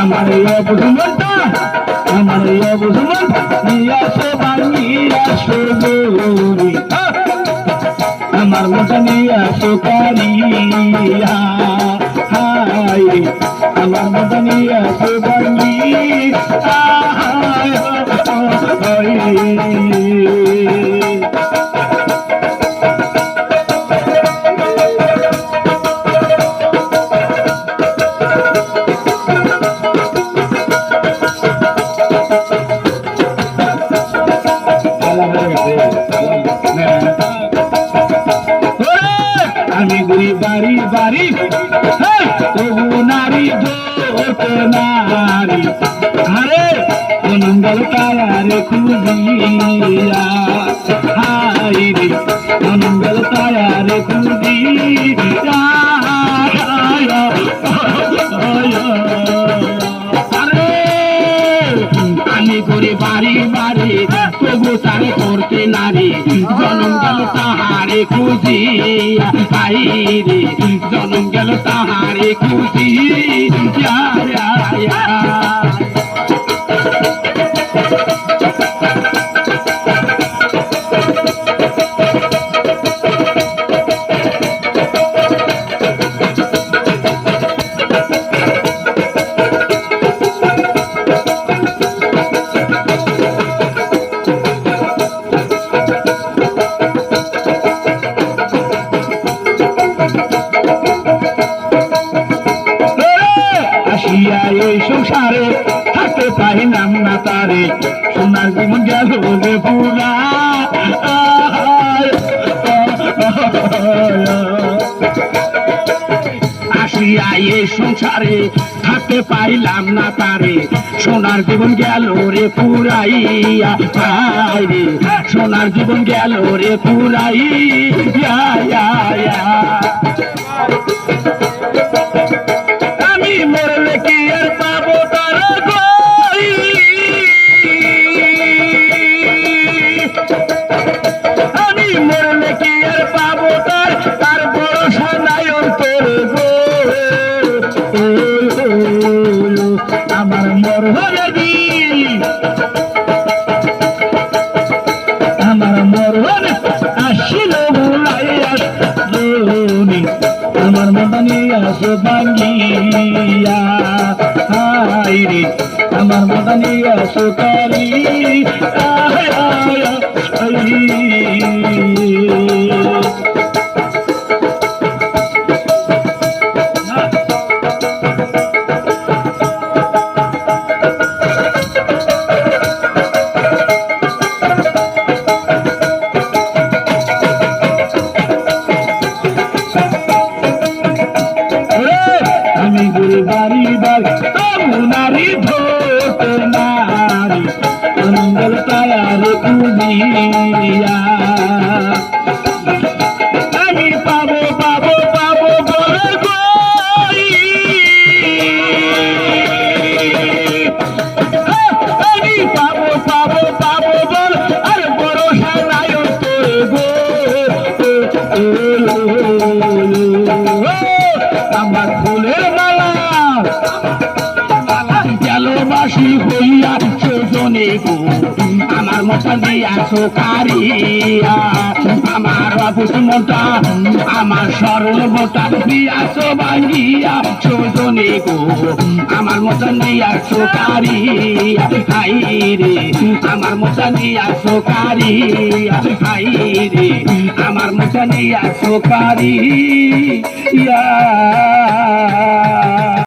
আমার এই অবধুমনটা আমার এই অবধুমন নিয়ে আসো, বানিয়ে আসো গৌরী। আমার মতো নিয়ে আসো কারিয়া হাই আমার মতো নিয়ে আসো আমি ঘুরি বাড়ি বাড়ি হ্যাঁ, তবু নারী ধরতে নারী। আরে মঙ্গল তায়ারে খুঁজিয়া হাই রে মঙ্গল তায়ারে খুঁজিয়া। বাড়ি তবু তার করতে নারী। জনম গেল তাহারে খুশি আই রে। জনম গেল তাহারে খুশি সংসারে থাকতে পাইলাম না তারে। সোনার জীবন গেল রে পুরা। আসিয়া এই সংসারে থাকতে পাইলাম না তারে। সোনার জীবন গেল রে পুরাইয়া রে। সোনার জীবন গেল রে পুরাইয়া ইয়া, ইয়া। আমি মরলে ভাঙ্গিয়া হাই রে আমার মদানি আসো বাড়ি বাড়ি তবু নারী নারী, মঙ্গল তায়ার কুদিয়া আমি পাবো পাবো পাবো বলে গই আমি পাবো পাবো পাবো বল, আর বড় সানায় তোর গো। হইয়া গো, আমার মতো দিয়াছো কারিয়া আমার অবুজ মোটা আমার সরল মোটা ভাঙ্গিয়া সজনে গো, আমার মতো দিয়াছো কারিয়া হাই রে, আমার মতো দিয়াছো কারিয়া হাই রে, আমার মতো দিয়াছো কারিয়া